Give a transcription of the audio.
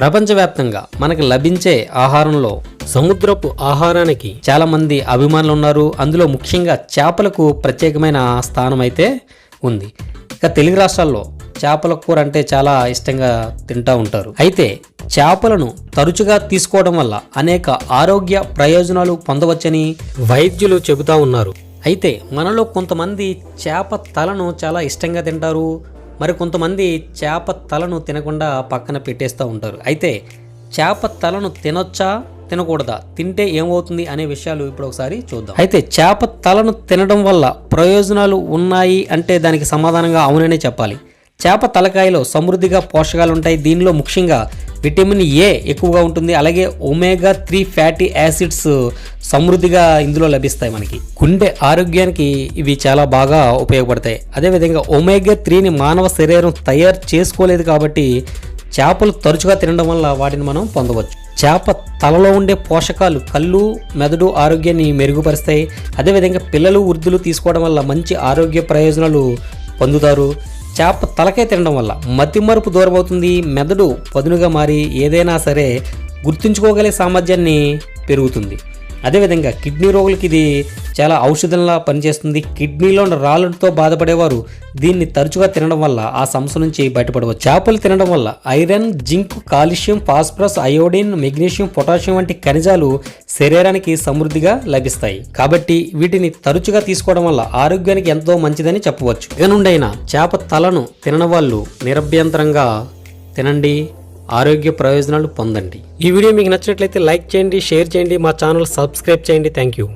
ప్రపంచవ్యాప్తంగా మనకు లభించే ఆహారంలో సముద్రపు ఆహారానికి చాలా మంది అభిమానులు ఉన్నారు అందులో ముఖ్యంగా చేపలకు ప్రత్యేకమైన స్థానం అయితే ఉంది. ఇక తెలుగు రాష్ట్రాల్లో చేపల కూర అంటే చాలా ఇష్టంగా తింటూ ఉంటారు. అయితే చేపలను తరచుగా తీసుకోవడం వల్ల అనేక ఆరోగ్య ప్రయోజనాలు పొందవచ్చని వైద్యులు చెబుతా ఉన్నారు. అయితే మనలో కొంతమంది చేప తలను చాలా ఇష్టంగా తింటారు. మరి కొంతమంది చేప తలను తినకుండా పక్కన పెట్టేస్తూ ఉంటారు. అయితే చేప తలను తినొచ్చా తినకూడదా తింటే ఏమవుతుంది అనే విషయాలు ఇప్పుడు ఒకసారి చూద్దాం. అయితే చేప తలను తినడం వల్ల ప్రయోజనాలు ఉన్నాయి అంటే దానికి సమాధానంగా అవుననే చెప్పాలి. చేప తలకాయలో సమృద్ధిగా పోషకాలు ఉంటాయి దీనిలో ముఖ్యంగా విటమిన్ ఏ ఎక్కువగా ఉంటుంది. అలాగే ఒమేగా త్రీ ఫ్యాటీ యాసిడ్స్ సమృద్ధిగా ఇందులో లభిస్తాయి మనకి. గుండె ఆరోగ్యానికి ఇవి చాలా బాగా ఉపయోగపడతాయి. అదేవిధంగా ఒమేగా త్రీని మానవ శరీరం తయారు చేసుకోలేదు కాబట్టి చేపలు తరచుగా తినడం వల్ల వాటిని మనం పొందవచ్చు. చేప తలలో ఉండే పోషకాలు కళ్ళు మెదడు ఆరోగ్యాన్ని మెరుగుపరుస్తాయి. అదేవిధంగా పిల్లలు వృద్ధులు తీసుకోవడం వల్ల మంచి ఆరోగ్య ప్రయోజనాలు పొందుతారు. చేప తలకాయ తినడం వల్ల మతిమరుపు దూరం అవుతుంది మెదడు పదునుగా మారి ఏదైనా సరే గుర్తుంచుకోగలిగే సామర్థ్యాన్ని పెరుగుతుంది. అదేవిధంగా కిడ్నీ రోగులకి ఇది చాలా ఔషధంలా పనిచేస్తుంది. కిడ్నీలో రాళ్ళతో బాధపడేవారు దీన్ని తరచుగా తినడం వల్ల ఆ సమస్య నుంచి బయటపడవచ్చు. చేపలు తినడం వల్ల iron zinc calcium phosphorus iodine magnesium potassium వంటి ఖనిజాలు శరీరానికి సమృద్ధిగా లభిస్తాయి. కాబట్టి వీటిని తరచుగా తీసుకోవడం వల్ల ఆరోగ్యానికి ఎంతో మంచిదని చెప్పవచ్చు. ఇక నుండైనా చేప తలను తినని వాళ్ళు నిరభ్యంతరంగా తినండి. ఆరోగ్య ప్రయోజనాలు పొందండి. ఈ వీడియో మీకు నచ్చినట్లయితే లైక్ చేయండి షేర్ చేయండి మా ఛానల్ సబ్స్క్రైబ్ చేయండి. Thank you.